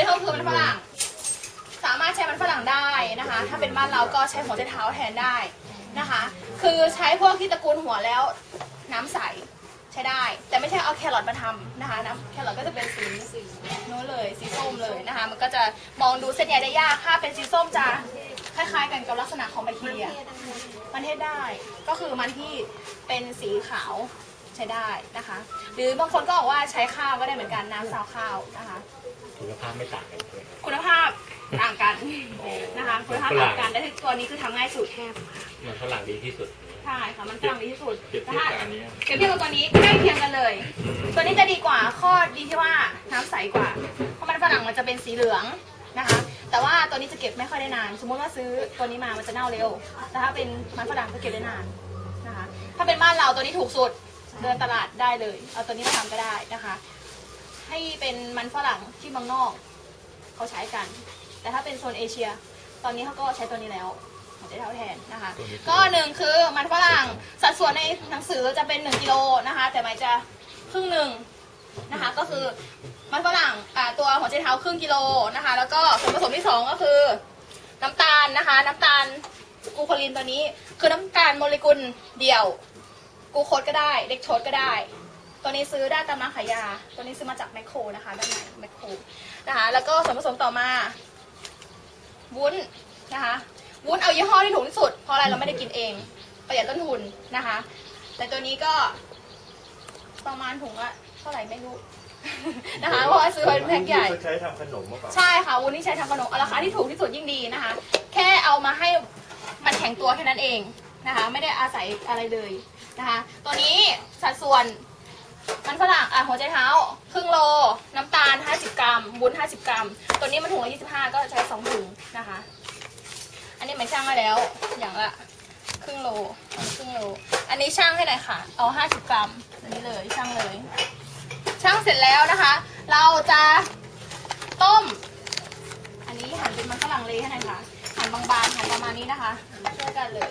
ริโทคือมันฝรั่ง สามารถใช้มันฝรั่งได้นะคะ ถ้าเป็นบ้านเราก็ใช้หัวใจเท้าแทนได้นะคะ คือใช้พวกที่ตระกูลหัวแล้วน้ำใสใช้ได้ แต่ไม่ใช่เอาแครอทมาทำนะคะน้ำแครอทก็จะเป็นสีสีนู้นเลยสีส้มเลยนะคะ มันก็จะมองดูเส้นใยได้ยากถ้าเป็นสีส้มจะคล้ายๆกันกับลักษณะของแบคทีเรียมันเทศได้ก็คือมันที่เป็นสีขาวใช้ได้นะคะ หรือบางคนก็บอกว่าใช้ข้าวก็ได้เหมือนกันน้ำซาวข้าวนะคะ คุณภาพไม่ต่างกันเลย คุณภาพต่างกันนะคะคุณภาพต่างกันแต่ตัวนี้คือทำง่ายสุดมันฝรั่งดีที่สุด ใช่ค่ะมันฝรั่งดีที่สุดเปรียบแต่เทียบถ้ากับอันนี้ เปรียบเทียบกับตัวนี้ใกล้เคียงกันเลย ตัวนี้จะดีกว่าข้อดีที่ว่าน้ำใสกว่า เพราะมันฝรั่งมันจะเป็นสีเหลืองนะคะ แต่ว่าตัวนี้จะเก็บไม่ค่อยได้นาน สมมติว่าซื้อตัวนี้มามันจะเน่าเร็ว แต่ถ้าเป็นมันฝรั่งจะเก็บได้นานนะคะ ถ้าเป็นบ้านเราตัวนี้ถูกสุดเดินตลาดได้เลย เอาตัวนี้มาทำก็ได้นะคะ ให้เป็นมันฝรั่งที่เมืองนอกเขาใช้กัน แต่ถ้าเป็นโซนเอเชีย ตอนนี้เขาก็ใช้ตัวนี้แล้วหัวใจเท้าแทนนะคะ ก็หนึ่งคือมันฝรั่งสัดส่วนในหนังสือจะเป็น 1กิโลนะคะ แต่หมายจะครึ่งหนึ่งนะคะก็คือมันฝรั่งอ่าตัวหัวใจเท้าครึ่งกิโลนะคะ แล้วก็ส่วนผสมที่สองก็คือ น้ำตาลนะคะ น้ำตาลกลูโคลินตัวนี้ คือน้ำตาลโมเลกุลเดี่ยวกลูโคสก็ได้ เด็กโชดก็ได้ ตัวนี้ซื้อได้ตามร้านขายยา ตัวนี้ซื้อมาจากแมคโครนะคะด้านในแมคโครนะคะแล้วก็ส่วนผสมต่อมา วุ้นนะคะวุ้นเอายี่ห้อที่ถูกที่สุด เพราะอะไรเราไม่ได้กินเอง ประหยัดต้นทุนนะคะ แต่ตัวนี้ก็ประมาณถุงละเท่าไหร่ไม่รู้ นะคะเพราะว่าซื้อเป็นแพ็คใหญ่ ใช้ทำขนมมาเปล่าใช่ค่ะวุ้นที่ใช้ทำขนมเอาราคาที่ถูกที่สุดยิ่งดีนะคะ แค่เอามาให้มันแข็งตัวแค่นั้นเองนะคะ ไม่ได้อาศัยอะไรเลยนะคะ ตัวนี้สัดส่วน มันฝรั่งอะหัวใจเท้าครึ่งโล น้ำตาล 50 กรัมวุ้น50 กรัม ตัวนี้มันถุงละ25 ก็ใช้ 2 ถุงนะคะ อันนี้หมายช่างมาแล้วอย่างละครึ่งโลครึ่งโล อันนี้ช่างให้หน่อยค่ะ เอา 50 กรัมอันนี้เลยช่างเลย ช่างเสร็จแล้วนะคะ เราจะต้ม อันนี้หั่นเป็นมันฝรั่งเลยให้หน่อยค่ะหั่นบางๆหั่นประมาณนี้นะคะช่วยกันเลย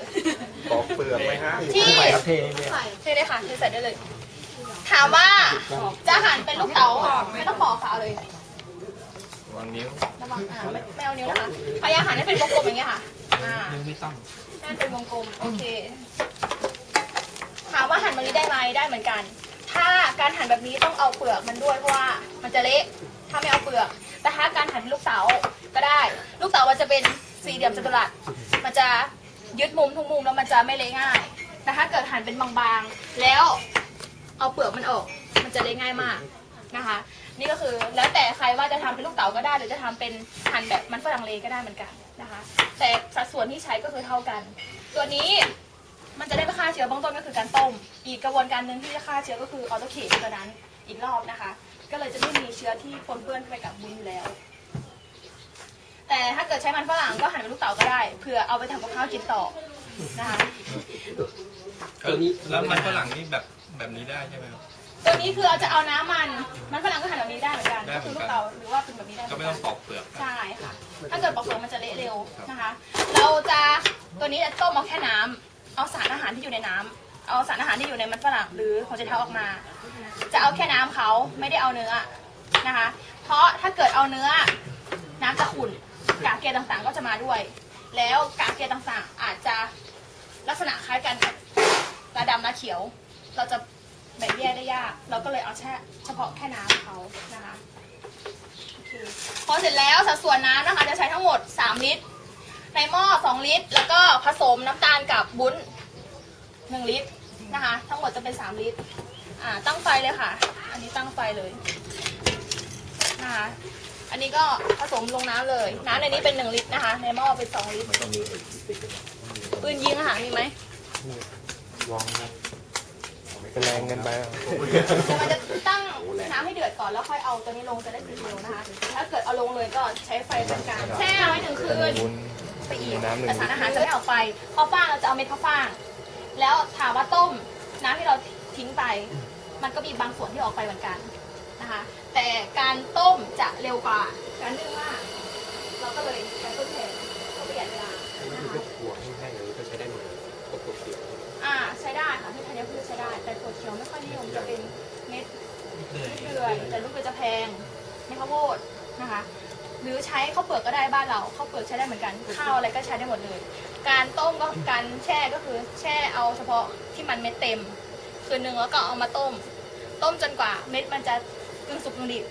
ปอกเปลือกไหมฮะที่ครับเทนี่เนี่ยเทได้ค่ะเทใส่ได้เลย ถามว่าจะหั่นเป็นลูกเต๋าไม่ต้องปอกค่ะเอาเลยวางนิ้วระวังอ่าไม่ไม่เอานิ้วนะคะพยายามหั่นให้เป็นวงกลมอย่างเงี้ยค่ะอ่านิ้วไม่ต้องให้มันเป็นวงกลมโอเคถามว่าหั่นแบบนี้ได้ไหมได้เหมือนกัน ถ้าการหั่นแบบนี้ต้องเอาเปลือกมันด้วยเพราะว่ามันจะเละถ้าไม่เอาเปลือก แต่ถ้าการหั่นเป็นลูกเต๋าก็ได้ ลูกเต๋ามันจะเป็นสี่เหลี่ยมจัตุรัสมันจะยึดมุมทุกมุมแล้วมันจะไม่เละง่ายแต่ถ้าเกิดหั่นเป็นบางๆ แล้ว เอาเปลือกมันออก มันจะเละง่ายมากนะคะ นี่ก็คือแล้วแต่ใครว่าจะทำเป็นลูกเต๋าก็ได้ หรือจะทำเป็นหั่นแบบมันฝรั่งเลก็ได้เหมือนกันนะคะ แต่สัดส่วนที่ใช้ก็คือเท่ากัน ตัวนี้มันจะได้ไม่ฆ่าเชื้อเบื้องต้นก็คือการต้ม อีกกระบวนการหนึ่งที่จะฆ่าเชื้อก็คือออโตเคปตัวนั้นอีกรอบนะคะ ก็เลยจะไม่มีเชื้อที่ปนเปื้อนไปกับบุญแล้ว แต่ถ้าเกิดใช้มันฝรั่งก็หั่นเป็นลูกเต๋าก็ได้เผื่อเอาไปทำกับข้าวกินต่อนะคะ ตัวนี้แล้วมันฝรั่งนี่แบบ แบบนี้ได้ใช่ไหมครับ ตัวนี้คือเราจะเอาน้ำมัน มันฝรั่งก็หั่นแบบนี้ได้เหมือนกันได้ก็เหมืคืออนกันลูกเต๋าหรือว่าเป็นแบบนี้ได้เหก็มือนไม่กัต้อนงปอกเปลือกใช่ค่ะ ถ้าเกิดปอกเปลือกมันจะเละเร็วนะคะ เราจะตัวนี้จะต้มเอาแค่น้ำเอาสารอาหารที่อยู่ในน้ำเอาสารอาหารที่อยู่ในมันฝรั่งหรือหัวใจเท้าออกมา จะเอาแค่น้ำเขาไม่ได้เอาเนื้อนะคะ เพราะถ้าเกิดเอาเนื้อ น้ำจะขุ่นกากเกลือต่างๆก็จะมาด้วย แล้วกากเกลือต่างๆ อาจจะลักษณะคล้ายกันกับตาดำตาเขียว เราจะแบ่งแยกได้ยาก เราก็เลยเอาแค่เฉพาะแค่น้ำเขานะคะโอเคพอเสร็จแล้วสัดส่วนน้ำนะคะ จะใช้ทั้งหมด 3 ลิตร ในหม้อ 2 ลิตร แล้วก็ผสมน้ำตาลกับบุ้น 1 ลิตรนะคะ ทั้งหมดจะเป็น 3 ลิตร อ่า ตั้งไฟเลยค่ะ อันนี้ตั้งไฟเลยนะคะ อันนี้ก็ผสมลงน้ำเลย น้ำในนี้เป็น 1 ลิตรนะคะ ในหม้อเป็น 2 ลิตรมันต้องมีเอกติดกันปืนยิงอาหารมีไหมลองนะ เป็นแรงเงินไปอะมันจะตั้งน้ำให้เดือดก่อนแล้วค่อยเอาตัวนี้ลงจะได้สีเขียวนะคะถ้าเกิดเอาลงเลยก็ใช้ไฟปานกลางแช่ไว้หนึ่งคืนวุ้นไปอีกน้ำหนึ่งแต่สารอาหารจะไม่ออกไปข้าวฟ่างเราจะเอาเม็ดข้าวฟ่าง แล้วถามว่าต้มน้ำที่เราทิ้งไป มันก็มีบางส่วนที่ออกไปเหมือนกันนะคะ แต่การต้มจะเร็วกว่าการนึ่งมากเราก็เลยใช้ต้นแทน เขียวไม่ค่อยนิยมจะเป็นเม็ดเม็ดเดือยแต่ลูกเดือยจะแพงเม็ดข้าวโพดนะคะ หรือใช้ข้าวเปลือกก็ได้บ้านเราข้าวเปลือกใช้ได้เหมือนกันข้าวอะไรก็ใช้ได้หมดเลย การต้มก็การแช่ก็คือแช่เอาเฉพาะที่มันเม็ดเต็ม คืนนึงแล้วก็เอามาต้ม ต้มจนกว่าเม็ดมันจะกึ่งสุกกึ่งดิบ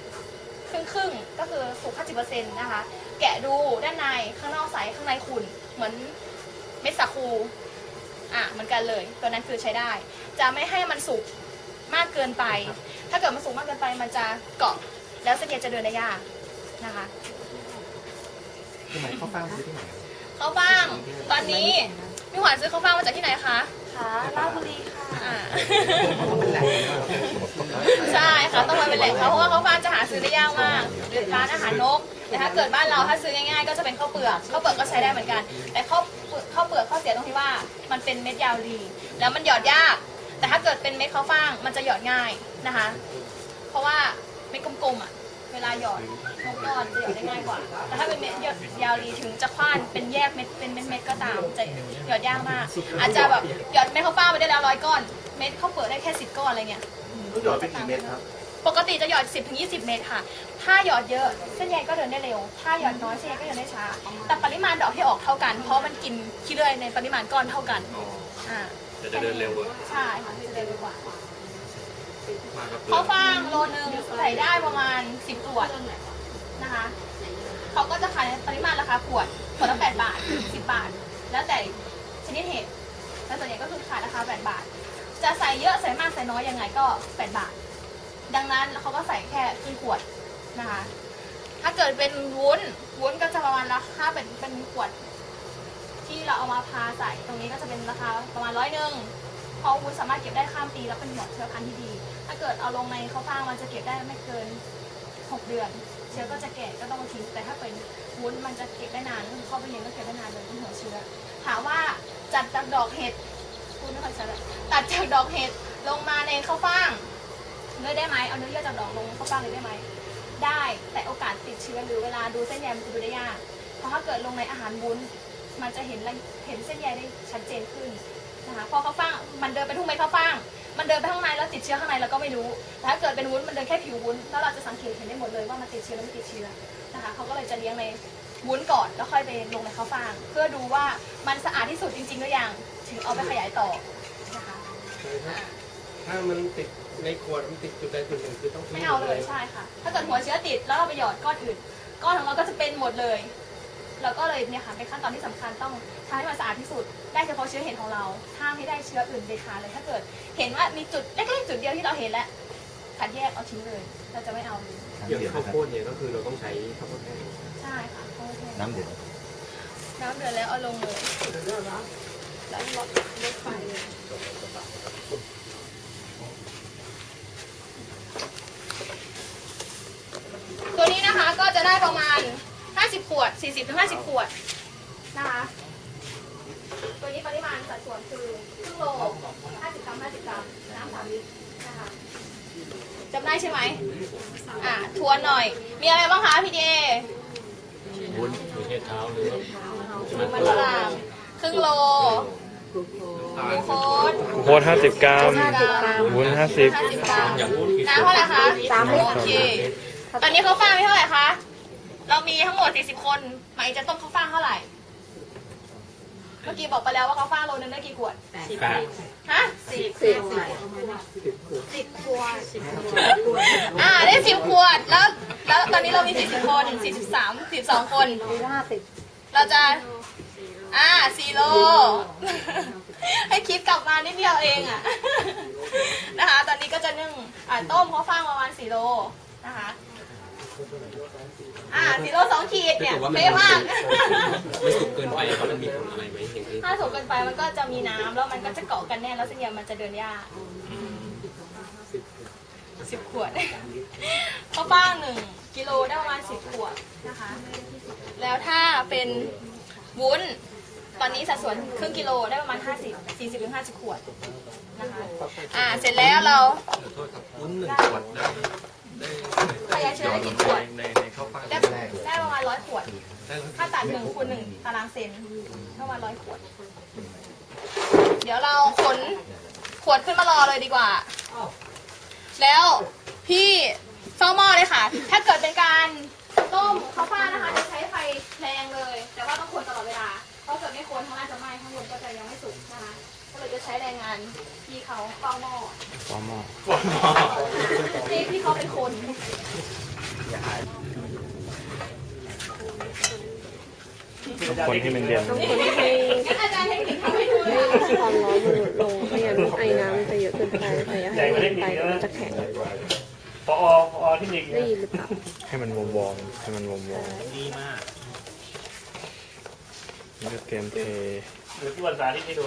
ครึ่งครึ่งก็คือสุก50%นะคะ แกะดูด้านในข้างนอกใสข้างในขุ่นเหมือนเม็ดสาคูอะเหมือนกันเลย ตัวนั้นคือใช้ได้ จะไม่ให้มันสุกมากเกินไป ถ้าเกิดมันสุกมากเกินไปมันจะเกาะ แล้วเส้นเย็นจะเดินได้ยากนะคะที่ไหนข้าวฟ่างซื้อที่ไหนข้าวฟ่างตอนนี้พี่หวานซื้อข้าวฟ่างมาจากที่ไหนคะค่ะราชบุรีค่ะอ่าใช่ค่ะต้องมาเป็นแหล่งเขาเพราะว่าข้าวฟ่างจะหาซื้อได้ยากมากหรือร้านอาหารนกแต่ถ้าเกิดบ้านเราถ้าซื้อง่ายๆก็จะเป็นข้าวเปลือกข้าวเปลือกก็ใช้ได้เหมือนกัน แต่ข้าวเปลือกข้าวเปลือกข้อเสียตรงที่ว่ามันเป็นเม็ดยาวดี แล้วมันหยอดยาก แต่ถ้าเกิดเป็นเม็ดข้าวฟ่างมันจะหยอดง่ายนะคะ เพราะว่าเม็ดกลมๆอะเวลาหยอดนกก้อนจะหยอดได้ง่ายกว่า แต่ถ้าเป็นเม็ดหยอดยาวดีถึงจะคว้านเป็นแยกเม็ดเป็นเม็ดๆก็ตามจะหยอดยากมาก อาจจะแบบหยอดเม็ดข้าวฟ่างไปได้แล้วร้อยก้อนเม็ดข้าวเปลือกได้แค่สิบก้อนอะไรเงี้ยต้องหยอดเป็นกี่เม็ดครับ ปกติจะหยอด 10ถึง20 เมตรค่ะ ถ้าหยอดเยอะเส้นใยก็เดินได้เร็ว ถ้าหยอดน้อยเส้นใยก็เดินได้ช้า แต่ปริมาณดอกที่ออกเท่ากัน เพราะมันกินขี้เลื่อยในปริมาณก้อนเท่ากันอ๋ออ่า แต่จะเดินเร็วกว่าใช่ค่ะจะเดินเร็วกว่ามากกับเปลืข้าอวกฟ่างโลนึงใส่ได้ประมาณ 10ขวดนะคะเขาก็จะขายในปริมาณราคาขวดขวดละ8บาท10 บาท แล้วแต่ชนิดเห็ดแต่ส่วนใหญ่ก็คือขายราคา 8 บาท จะใส่เยอะใส่มากใส่น้อยยังไงก็ 8 บาท ดังนั้นเขาก็ใส่แค่ครึ่งขวดนะคะ ถ้าเกิดเป็นวุ้นวุ้นก็จะประมาณราคาเป็นเป็นขวด ที่เราเอามาพาใส่ตรงนี้ก็จะเป็นราคาประมาณร้อยหนึ่งเพราะวุ้นสามารถเก็บได้ข้ามปีแล้วเป็นหมดเชื้อพันธุ์ที่ดี ถ้าเกิดเอาลงในข้าวฟ่างมันจะเก็บได้ไม่เกิน 6 เดือน เชื้อก็จะแก่ก็ต้องมาทิ้งแต่ถ้าเป็นวุ้นมันจะเก็บได้นานเข้าไปเย็นก็เก็บได้นานเลยเป็นหัวเชื้อ ถามว่าจัดจากดอกเห็ดพูดไม่ค่อยชัดเลยตัดจากดอกเห็ดลงมาในข้าวฟ่างเลยได้ไหมเอาเนื้อเยื่อจากดอกลงข้าวฟ่างเลยได้ไหมได้แต่โอกาสติดเชื้อหรือเวลาดูเส้นใยมันดูได้ยากเพราะถ้าเกิดลงในอาหารวุ้น มันจะเห็นละเห็นเส้นใยได้ชัดเจนขึ้นนะคะพอข้าวฟ่างมันเดินไปทุ่งเม็ดข้าวฟ่างมันเดินไปข้างในแล้วติดเชื้อข้างในเราก็ไม่รู้แต่ถ้าเกิดเป็นวุ้นมันเดินแค่ผิววุ้นแล้วเราจะสังเกตเห็นได้หมดเลยว่ามันติดเชื้อหรือไม่ติดเชื้อนะคะเขาก็เลยจะเลี้ยงในวุ้นก่อนแล้วค่อยไปลงในข้าวฟ่าง เพื่อดูว่ามันสะอาดที่สุดจริงๆหรือยังถึงเอาไปขยายต่อนะคะถ้ามันติดในขวดมันติดจุดใดจุดหนึ่งคือต้องทิ้งไม่เอาเลยใช่ค่ะ ถ้าเกิดหัวเชื้อติดแล้วเราไปหยอดก้อนอื่นก้อนของเราก็จะเป็นหมดเลย เราก็เลยเนี่ยค่ะเป็นขั้นตอนที่สำคัญต้องทำให้มันสะอาดที่สุด ได้เฉพาะเชื้อเห็ดของเราห้ามให้ได้เชื้ออื่นเด็ดขาดเลยถ้าเกิด เห็นว่ามีจุดเล็กๆจุดเดียวที่เราเห็นแล้วคัดแยกเอาทิ้งเลย เราจะไม่เอาเลยอย่างข้าวโพดเนี่ยก็คือเราต้องใช้ข้าวโพดแห้งใช่ค่ะโอเคน้ำเดือดน้ำเดือดแล้วเอาลงเลยแล้วลดลดไฟเลยตัวนี้นะคะก็จะได้ประมาณ 50ขวด40-50ขวดนะคะ ตัวนี้ปริมาณสัดส่วนคือครึ่งโล50กรัม50กรัมน้ำสามลิตรนะคะจำได้ใช่ไหมอะทวนหน่อย มีอะไรบ้างคะพี่เดวุ้นมันฝรั่งครึ่งโลกลูโคสโค้ดห้าสิบกรัม50กรัมวุ้นห้าสิบ50กรัมน้ำเท่าไหร่คะสามโอเค ตอนนี้ข้าวฟ่างมีเท่าไหร่คะ เรามีทั้งหมด 40 คนหมายจะต้มข้าวฟ่างเท่าไหร่ เมื่อกี้บอกไปแล้วว่าข้าวฟ่างโลนึงได้กี่ขวด แปดฮะ สิบสิบสิบขวดอ่าได้สิบขวด แล้ว แล้วตอนนี้เรามี 40 คน 43 42 คน ห้าสิบเราจะ อ่าสี่โล ให้คิดกลับมานิดเดียวเองอะ นะคะ ตอนนี้ก็จะนึ่งอ่าต้มข้าวฟ่างประมาณสี่โลนะคะ อ่าสี่โลสองขีดเนี่ยเป๊ะมากไม่สุกเกินไปครับมันมีผลอะไรไหมอย่างอื่นถ้าสูงเกินไปมันก็จะมีน้ำแล้วมันก็จะเกาะกันแน่นแล้วเส้นใยมันจะเดินยากสิบขวดข้าวฟ่างหนึ่งกิโลได้ประมาณสิบขวดนะคะ แล้วถ้าเป็นวุ้น ตอนนี้สัดส่วนครึ่งกิโลได้ประมาณ50 40ถึง50ขวดนะคะอ่าเสร็จแล้วเราขอโทษครับวุ้นหนึ่งขวดได้ได้พยายามเชื้อได้กี่ขวดใน ร้อยขวด ค่าตัดหนึ่งคูณหนึ่งตารางเซนเท่ากับร้อยขวด เดี๋ยวเราขนขวดขึ้นมารอเลยดีกว่า แล้วพี่เฝ้าหม้อเลยค่ะ ถ้าเกิดเป็นการต้มข้าวฟ้านะคะจะใช้ไฟแรงเลย แต่ว่าต้องคนตลอดเวลา เพราะเกิดไม่คนข้างล่างจะไหม้ข้างบนก็จะยังไม่สุกนะคะ ก็เลยจะใช้แรงงานพี่เขาเฝ้าหม้อเฝ้าหม้อเฝ้าหม้อพี่เขาเป็นคน คนที่มันเรียนต้องคนให้งั้นอาจารย์เทคนิคทำให้ดูเลยให้ความร้อนมันลดลงไม่งั้นไอ้น้ำมันจะเยอะเกินไปแต่อย่าให้มันเกินไปเดี๋ยวมันจะแข็งพอพอที่นี่ได้ยินหรือเปล่าให้มันวอมวอมๆให้มันวอมวอมดีมากนี่ก็เตรียมเทหรือที่วันสาที่ให้ดู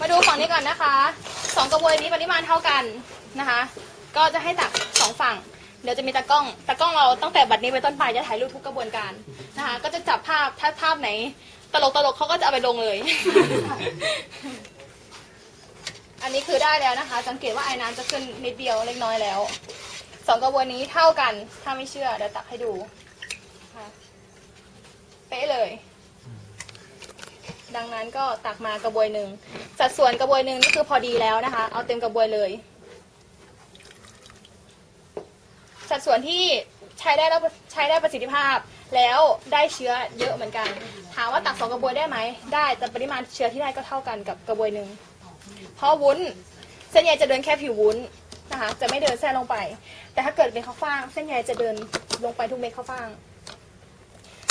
มาดูฝั่งนี้ก่อนนะคะ สองกระบวยนี้ปริมาณเท่ากันนะคะ ก็จะให้ตักสองฝั่ง เดี๋ยวจะมีตากล้องตากล้องเราตั้งแต่บัดนี้ไปต้นไปจะถ่ายรูปทุกกระบวนการนะคะก็จะจับภาพถ้าภาพไหน ตลกตลกเขาก็จะเอาไปลงเลย อันนี้คือได้แล้วนะคะ สังเกตว่าไอ้น้ำจะขึ้นนิดเดียวเล็กน้อยแล้วสองกระบวนนี้เท่ากันถ้าไม่เชื่อเดี๋ยวตักให้ดูเป๊ะเลย ดังนั้นก็ตักมากระบวยหนึ่งสัดส่วนกระบวยหนึ่งนี่คือพอดีแล้วนะคะ เอาเต็มกระบวยเลย สัดส่วนที่ใช้ได้แล้วใช้ได้ประสิทธิภาพ แล้วได้เชื้อเยอะเหมือนกัน ถามว่าตักสองกระบวยได้ไหมได้แต่ปริมาณเชื้อที่ได้ก็เท่ากันกับกระบวยหนึ่งเพราะวุ้นเส้นใยจะเดินแค่ผิววุ้นนะคะจะไม่เดินแทรกลงไป แต่ถ้าเกิดเป็นข้าวฟ่าง เส้นใยจะเดินลงไปทุกเม็ดข้าวฟ่าง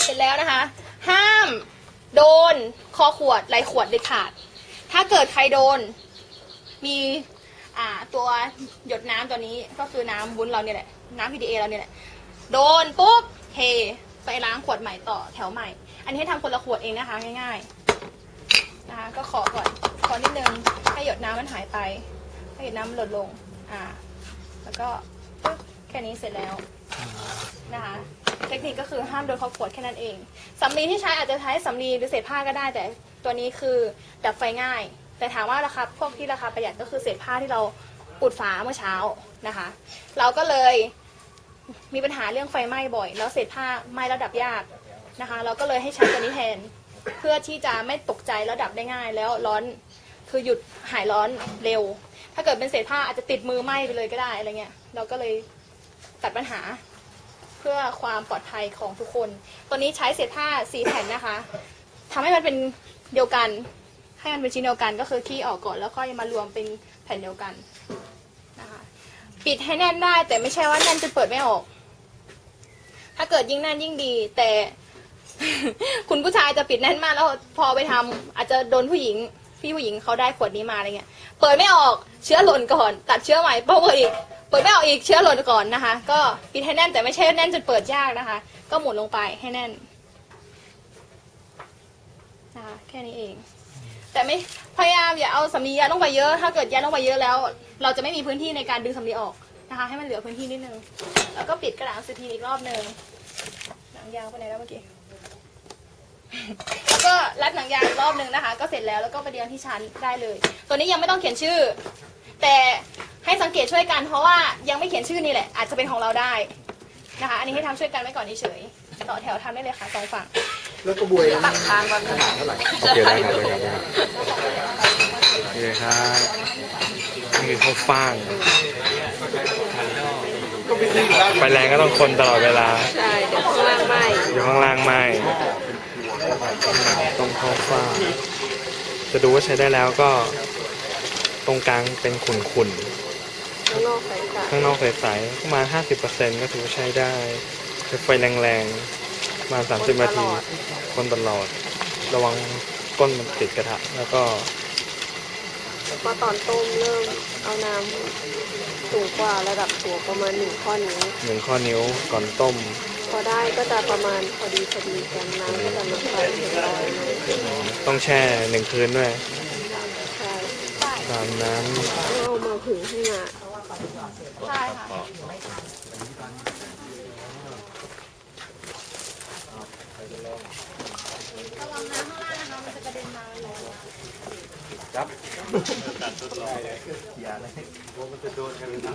เสร็จแล้วนะคะ ห้ามโดนคอขวดไหลขวดเด็ดขาด ถ้าเกิดใครโดนมีตัวหยดน้ำตัวนี้ก็คือน้ำวุ้นเราเนี่ยแหละ น้ำ PDA เราเนี่ยแหละ โดนปุ๊บเทไปล้างขวดใหม่ต่อแถวใหม่ อันนี้ให้ทำคนละขวดเองนะคะ ง่ายๆนะคะก็ขอก่อนขอนิดนึงให้หยดน้ำมันหายไปให้หยดน้ำมันลดลงอ่าแล้วก็ปึ๊บแค่นี้เสร็จแล้วนะคะเทคนิคก็คือห้ามโดนคอขวดแค่นั้นเองสำลีที่ใช้อาจจะใช้สำลีหรือเศษผ้าก็ได้ แต่ตัวนี้คือดับไฟง่าย แต่ถามว่าราคาพวกที่ราคาประหยัดก็คือเศษผ้าที่เราอุดฝาเมื่อเช้านะคะ เราก็เลย มีปัญหาเรื่องไฟไหม้บ่อย แล้วเศษผ้าไหม้แล้วดับยากนะคะ เราก็เลยให้ใช้ตัวนี้แทน เพื่อที่จะไม่ตกใจแล้วดับได้ง่าย แล้วร้อนคือหยุดหายร้อนเร็ว ถ้าเกิดเป็นเศษผ้าอาจจะติดมือไหม้ไปเลยก็ได้อะไรเงี้ย เราก็เลยตัดปัญหาเพื่อความปลอดภัยของทุกคน ตัวนี้ใช้เศษผ้าสีแผ่นนะคะทำให้มันเป็นเดียวกัน ให้มันเป็นชิ้นเดียวกันก็คือขี้ออกก่อนแล้วค่อยมารวมเป็นแผ่นเดียวกันนะคะ ปิดให้แน่นได้ แต่ไม่ใช่ว่าแน่นจนเปิดไม่ออก ถ้าเกิดยิ่งแน่นยิ่งดี แต่ คุณผู้ชายจะปิดแน่นมากแล้วพอไปทำอาจจะโดนผู้หญิง พี่ผู้หญิงเขาได้ขวดนี้มาอะไรเงี้ย เปิดไม่ออกเชื้อหล่นก่อน ตัดเชื้อใหม่เปิดอีกเปิดไม่ออกอีกเชื้อหล่นก่อนนะคะ ก็ปิดให้แน่นแต่ไม่ใช่แน่นจนเปิดยากนะคะ ก็หมุนลงไปให้แน่นนะคะแค่นี้เอง แต่ไม่พยายามอย่าเอาสำลียัดลงไปเยอะ ถ้าเกิดยัดลงไปเยอะแล้ว เราจะไม่มีพื้นที่ในการดึงสำลีออกนะคะ ให้มันเหลือพื้นที่นิดนึง แล้วก็ปิดกระดาษซีทีอีกรอบหนึ่งหนังยางไปไหนแล้วเมื่อกี้แล้วก็รัดหนังยางอีกรอบหนึ่งนะคะ ก็เสร็จแล้วแล้วก็ไปเรียงที่ชั้นได้เลย ตัวนี้ยังไม่ต้องเขียนชื่อ แต่ให้สังเกตช่วยกันเพราะว่ายังไม่เขียนชื่อนี่แหละ อาจจะเป็นของเราได้นะคะ อันนี้ให้ทำช่วยกันไว้ก่อนเฉยๆต่อแถวทำได้เลยค่ะสองฝั่ง แล้วกระบวยนี่ขนาดเท่าไหร่โอเคได้ครับได้ครับได้ครับโอเคครับนี่คือข้าวฟ่างไฟแรงก็ต้องคนตลอดเวลา ใช่เดี๋ยวข้างล่างไหมอยู่ข้างล่างไหมตรงข้าวฟ่าง จะดูว่าใช้ได้แล้วก็ ตรงกลางเป็นขุ่นข้างนอกใส่ใส่ๆข้างนอกใสๆประมาณ 50%ก็ถือว่าใช้ได้ใช้ไฟแรงๆ ประมาณ30นาทีคนตลอด ระวังก้นมันติดกระทะแล้วก็พอตอนต้มเริ่มเอาน้ำสูงกว่าระดับตัวประมาณหนึ่งข้อนิ้วหนึ่งข้อนิ้วก่อนต้ม พอได้ก็จะประมาณพอดีพอดีกันน้ำก็จะลดไปถึงร้อยเลยต้องแช่หนึ่งคืนด้วยใช่ตามนั้นแล้วเอามาผึ่งให้หนาใช่ค่ะ ระวังน้ำข้างล่างนะคะมันจะกระเด็นมาแล้วอย่าเลยว่ามันจะโดนกันเลยนะ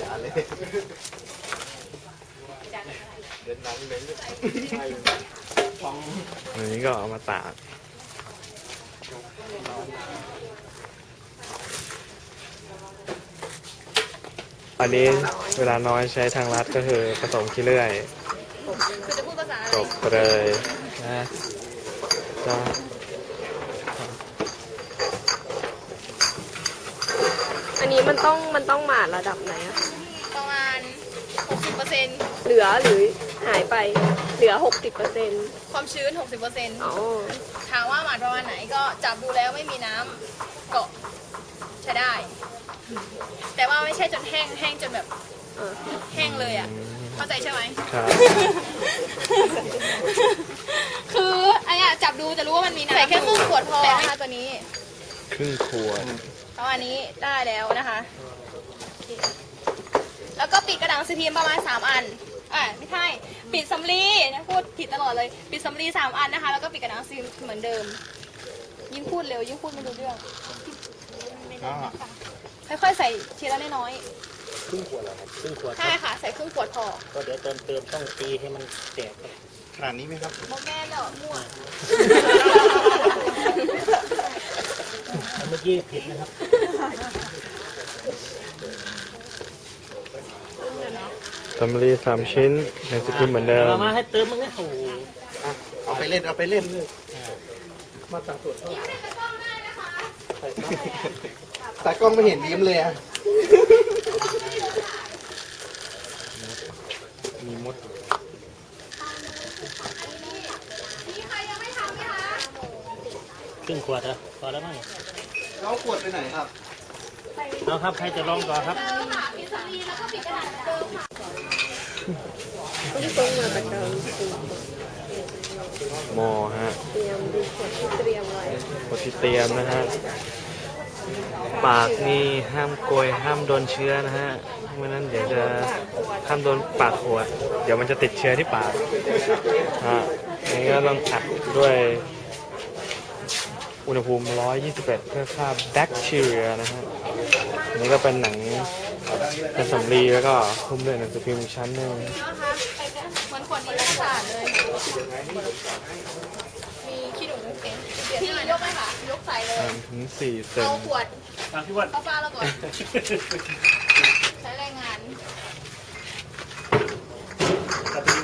อย่าเลยเดินหนังเลยอันนี้ก็เอามาตากอันนี้เวลาน้อยใช้ทางลัดก็คือผสมขี้เลื่อย จบเลยนะจ้าอันนี้มันต้องมันต้องหมาดระดับไหนอะประมาณ 60เปอร์เซ็นต์เหลือหรือหายไป เหลือ 60เปอร์เซ็นต์ความชื้น 60เปอร์เซ็นต์ถามว่าหมาดประมาณไหนก็จับดูแล้วไม่มีน้ำเกาะใช้ได้ แต่ว่าไม่ใช่จนแห้งแห้งจนแบบแห้งเลยอะ เข้าใจใช่ไหม ครับ คืออันเนี้ยจับดูจะรู้ว่ามันมีน้ำใส่แค่ครึ่งขวดพอนะคะตัวนี้ ครึ่งขวดประมาณนี้ได้แล้วนะคะโอเคแล้วก็ปิดกระดาษซีพีมประมาณ 3 อัน อ่าไม่ใช่ ปิดสำลีนะพูดผิดตลอดเลย ปิดสำลีสามอันนะคะ แล้วก็ปิดกระดาษซีพีเหมือนเดิม ยิ่งพูดเร็วยิ่งพูดไม่รู้เรื่อง ค่อยๆใส่ทีละน้อย ครึ่งขวดเหรอครับครึ่งขวดๆใช่ค่ะ ใส่ครึ่งขวดพอก็เดี๋ยวเติมเติมต้องตีให้มันแตกขนาดนี้ไหมครับ โมแม่นแล้วมั่วเมื่อกี้ผิดนะครับตำลีสามชิ้นหนังสือพิมพ์เหมือนเดิม เอามาให้เติมมึงนะโอ้โหเอาไปเล่นเอาไปเล่นมาตัดส่วนเท่าไหร่ตากล้องไม่เห็นยิ้มเลยอะมี มดครึ่งขวดเหรอพอแล้วมั้งเราขวดไปไหนครับ เอาครับใครจะลองก่อนครับต้องตรงมาตะเกินหมอฮะเตรียมดูขวดที่เตรียมไว้กดที่เตรียมนะฮะปากนี่ห้ามโกยห้ามโดนเชื้อนะฮะ ไม่นั้นเดี๋ยวจะห้ามโดนปากขวด เดี๋ยวมันจะติดเชื้อที่ปากฮะนี่ก็ต้องอัดด้วยอุณหภูมิ 121 เพื่อฆ่าแบคทีเรียนะฮะอันนี้ก็เป็นหนังเป็นสำลีแล้วก็หุ้มด้วยหนังสือพิมพ์อีกชั้นหนึ่งนะคะเหมือนขวดนี้ก็สะอาดเลย มีขี้หนูเห็นพี่ยกไหมคะยกใส่เลยสามถึงสี่เซนเอาขวดตามพี่วันเข้าฟ้าแล้วก่อน ใช้แรงงาน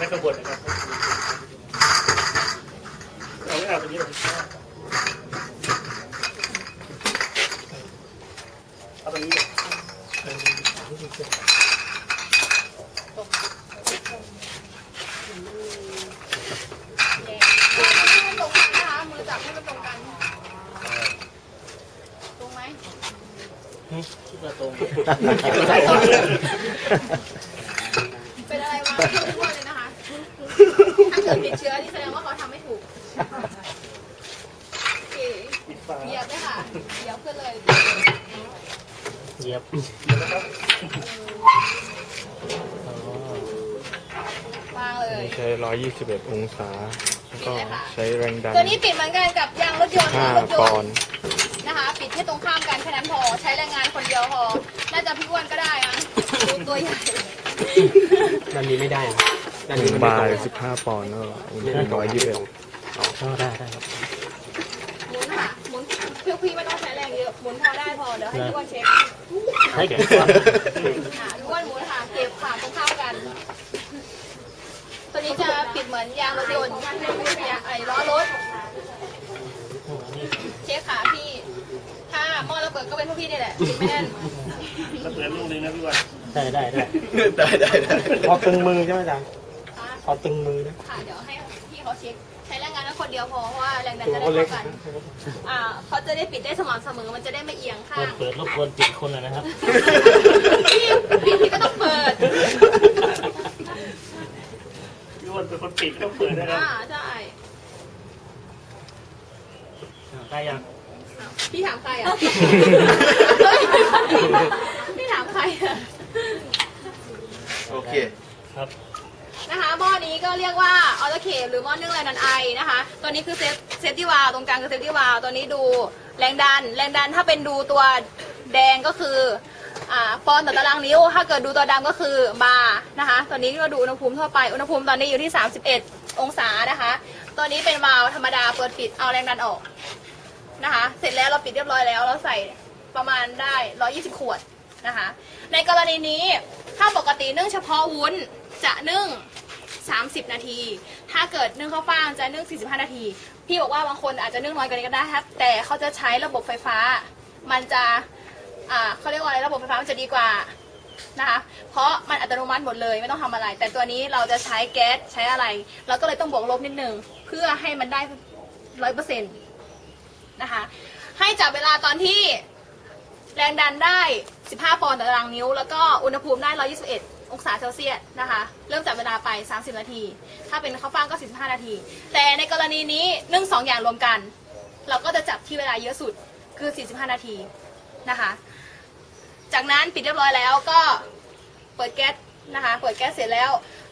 ตัดตรงนี้ไม่กระบวนนะครับเอาไม่เอาตรงนี้เลยเอาตรงนี้เลยแย่ให้มันตรงกันนะคะมือจับให้มันตรงกัน ตรงไหม คิดว่าตรง เป็นอะไรวะทั่วเลยนะคะ ถ้า เกิดติดเชื้อนี่แสดงว่าเขาทำไม่ถูกโอเคเหยียบเลยค่ะเหยียบขึ้นเลยเหยียบอ๋อวางเลย ใช้ 121 องศา แล้วก็ใช้แรงดันตัวนี้ปิดเหมือนกันกับยางรถยนต์นะรถย5ปอนนต์ด์นะคะ ปิดแค่ตรงข้ามกันแค่นั้นพอ ใช้แรงงานคนเดียวพอ น่าจะพี่อ้วนก็ได้นะดูตัวใหญ่ด้านนี้ไม่ได้อะ ด้านนี้มันบาไม่ร์ตรง15ปอนด์แล้วอุณหภูมิ121อ๋อได้ได้ครับหมุนค่ะหมุนเพื่อพี่ไม่ต้องใช้แรงเยอะหมุนพอได้พอเดี๋ยวให้พี่อ้วนเช็คให้เก็บก่อนค่ะพี่อ้วนหมุนค่ะเก็บค่ะตรงข้ามกัน ตัวนี้จะปิดเหมือนยางรถยนต์ยางไอ้ล้อรถเช็คขาพี่ ถ้าหม้อระเบิดก็เป็นพวกพี่นี่แหละปิดไม่แน่นก็เตือนลูกนึงนะพี่วันได้ได้ได้ได้ได้ได้พอตึงมือใช่ไหมจ๊ะ ค่ะพอตึงมือนะค่ะ เดี๋ยวให้พี่เขาเช็ค ใช้แรงงานนั้นคนเดียวพอ เพราะว่าแรงดันตัวจะได้เขาเล็กเท่ากันอ่าเขาจะได้ปิดได้สม่ำเสมอ มันจะได้ไม่เอียงข้าเปิดง เปิดรบกวนปิดคนหน่อยนะครับ พี่ปิดพี่ก็ต้องเปิด พี่วันเป็นคนปิดต้องเปิดนะครับอ่าใช่ได้ยังพี่ถามใครอะพี่ถามใครอะโอเค ครับ นะคะหม้อนี้ก็เรียกว่าออโตเคหรือหม้อนึ่งแรงดันไอนะคะ ตัวนี้คือเซฟเซฟตี้วาลวตรงกลางคือเซฟตี้วาลวตัวนี้ดูแรงดัน แรงดันถ้าเป็นดูตัวแดงก็คืออ่าปอนด์ต่อตารางนิ้ว ถ้าเกิดดูตัวดำก็คือบาร์นะคะ ตัวนี้ก็ดูอุณหภูมิทั่วไป อุณหภูมิตอนนี้อยู่ที่ 31 องศานะคะ ตัวนี้เป็นวาล์วธรรมดาเปิดปิดเอาแรงดันออกนะคะ เสร็จแล้วเราปิดเรียบร้อยแล้ว เราใส่ประมาณได้ 120 ขวดนะคะ ในกรณีนี้ถ้าปกตินึ่งเฉพาะวุ้น จะนึ่ง 30 นาที ถ้าเกิดนึ่งข้าวฟ่างจะนึ่ง 45 นาที พี่บอกว่าบางคนอาจจะนึ่งน้อยกว่านี้ก็ได้ครับ แต่เขาจะใช้ระบบไฟฟ้า มันจะอ่าเขาเรียกว่าอะไรระบบไฟฟ้ามันจะดีกว่านะคะ เพราะมันอัตโนมัติหมดเลยไม่ต้องทำอะไร แต่ตัวนี้เราจะใช้แก๊สใช้อะไร เราก็เลยต้องบวกลบนิดนึงเพื่อให้มันได้ร้อยเปอร์เซ็นต์นะคะ ให้จับเวลาตอนที่แรงดันได้ 15 ปอนด์ต่อตารางนิ้ว แล้วก็อุณหภูมิได้ 121 องศาเซลเซียสนะคะ เริ่มจับเวลาไป 30 นาที ถ้าเป็นข้าวฟ่างก็15นาที แต่ในกรณีนี้นึ่งสองอย่างรวมกัน เราก็จะจับที่เวลาเยอะสุดคือ 45 นาทีนะคะ จากนั้นปิดเรียบร้อยแล้วก็เปิดแก๊สนะคะ เปิดแก๊สเสร็จแล้ว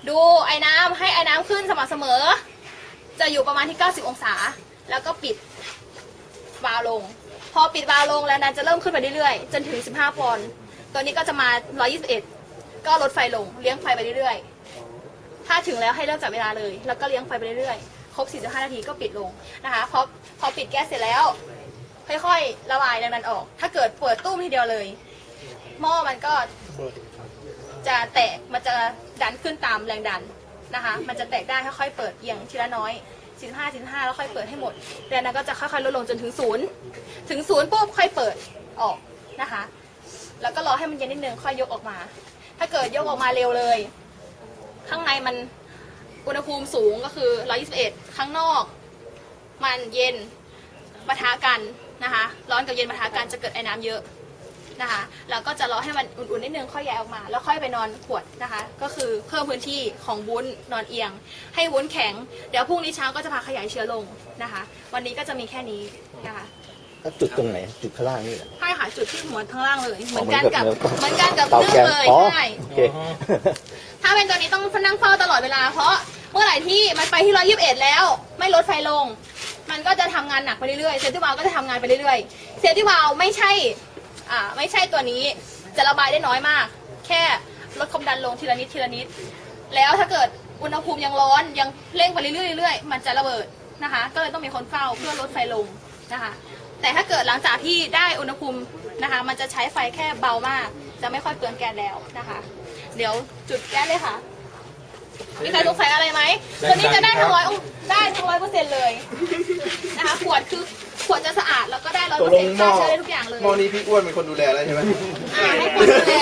ดูไอ้น้ำให้ไอ้น้ำขึ้นสม่ำเสมอ จะอยู่ประมาณที่ 90 องศา แล้วก็ปิดวาล์วลง พอปิดวาล์วลงแล้วนั้นจะเริ่มขึ้นไปเรื่อยๆ จนถึง 15 ปอนด์ตัวนี้ก็จะมา 121 ก็ลดไฟลงเลี้ยงไฟไปเรื่อยๆ ถ้าถึงแล้วให้เริ่มจับเวลาเลย แล้วก็เลี้ยงไฟไปเรื่อยๆ ครบ 45 นาทีก็ปิดลงนะคะ พอพอปิดแก๊สเสร็จแล้ว ค่อยๆ ระบายแรงดันออก ถ้าเกิดเปิดตู้มทีเดียวเลย หม้อมันก็จะแตก มันจะดันขึ้นตามแรงดันนะคะ มันจะแตกได้ค่อยๆ เปิดเอียงทีละน้อย45 45แล้วค่อยเปิดให้หมดแรงดันก็จะค่อยๆลดลงจนถึงศูนย์ถึงศูนย์ปุ๊บค่อยเปิดออกนะคะ แล้วก็รอให้มันเย็นนิดนึงค่อยยกออกมา ถ้าเกิดยกออกมาเร็วเลย ข้างในมันอุณหภูมิสูงก็คือ 121 ข้างนอก มันเย็นปะทะกันนะคะ ร้อนกับเย็นปะทะกันจะเกิดไอ้น้ำเยอะนะคะแล้วก็จะรอให้มันอุ่นๆนิดนึงค่อยแยกออกมา แล้วค่อยไปนอนขวดนะคะ ก็คือเพิ่มพื้นที่ของวุ้นนอนเอียง ให้วุ้นแข็ง เดี๋ยวพรุ่งนี้เช้าก็จะพาขยายเชื้อลงนะคะ วันนี้ก็จะมีแค่นี้นะคะ แล้วจุดตรงไหน จุดข้างล่างนี่เหรอใช่ค่ะจุดที่หัวข้างล่างเลยเหมือนอ๋อกันกับเหมือนกับเหมือนกันกับเตานึ่งแก๊สเลยอ๋อ ใช่ โอเค ถ้าเป็นตัวนี้ต้องนั่งเฝ้าตลอดเวลา เพราะเมื่อไหร่ที่มันไปที่121แล้ว ไม่ลดไฟลง มันก็จะทำงานหนักไปเรื่อยๆเซฟตี้วาลก็จะทำงานไปเรื่อยๆเซฟตี้วาลไม่ใช่อ่าไม่ใช่ตัวนี้จะระบายได้น้อยมาก แค่ลดความดันลงทีละนิดทีละนิด แล้วถ้าเกิดอุณหภูมิยังร้อนยังเร่งไปเรื่อยๆเรื่อยๆมันจะระเบิดนะคะ ก็เลยต้องมีคนเฝ้าเพื่อลดไฟลงนะคะ แต่ถ้าเกิดหลังจากที่ได้อุณหภูมินะคะ มันจะใช้ไฟแค่เบามาก จะไม่ค่อยเปลืองแก๊สแล้วนะคะ เดี๋ยวจุดแก๊สเลยค่ะ มีใครสงสัยอะไรไหมตัวนี้จะได้ทั้งร้อยได้ทั้งร้อยเปอร์เซ็นต์เลยนะคะขวดคือขวดจะสะอาดแล้วก็ได้ร้อยตเปกอร์ลเซ็งนต์หม้ฆ่าอเชื้อได้ทุกอย่างเลยหม้อนี้พี่อ้วนเป็นคนดูแลแล้วใช่ไหมอ่าให้คนดูแล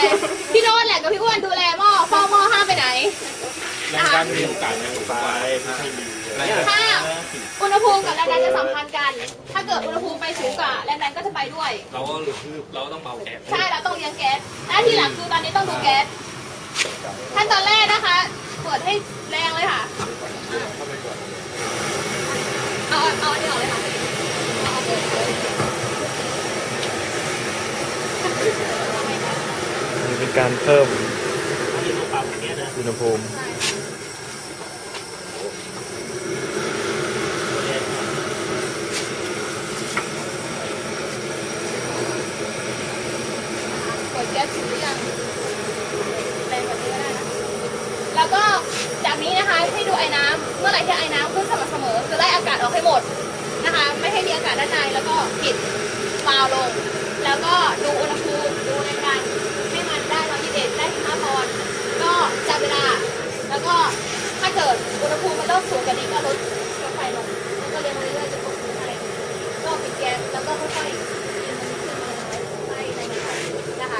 พี่โน้นแหละกับพี่อ้วนดูแลหม้อเฝ้าหม้อห้ามไปไหนนะคะมีโอกาสยังไปไม่ให้ดี ถ้าอุณหภูมิกับแรงดันจะสัมพันธ์กัน ถ้าเกิดอุณหภูมิไปสูงกว่าแรงดันก็จะไปด้วย เราก็หรือเราก็ต้องเบาแก๊สใช่เราต้องเลี้ยงแก๊สหน้าที่หลักคือตอนนี้ต้องดูแก๊สขั้นตอนแรกนะคะเปิดให้แรงเลยค่ะเอาเอาอันนี้ออกเลยค่ะเอาออกเลยนี่เป็นการเพิ่มอุณหภูมิปิดแก๊สถึงหรือยังแรงกว่านี้ก็ได้นะ แล้วก็จากนี้นะคะให้ดูไอ้น้ำเมื่อไหร่ที่ไอ้น้ำขึ้นสม่ำเสมอคือไล่อากาศออกให้หมด นะคะ ไม่ให้มีอากาศด้านในแล้วก็ปิดวาล์วลง แล้วก็ดูอุณหภูมิดูแรงดันให้มันได้ร้อยยี่สิบได้ห้าปอนด์ก็จับเวลา แล้วก็ถ้าเกิดอุณหภูมิมันเริ่มสูงกว่านี้ก็ลด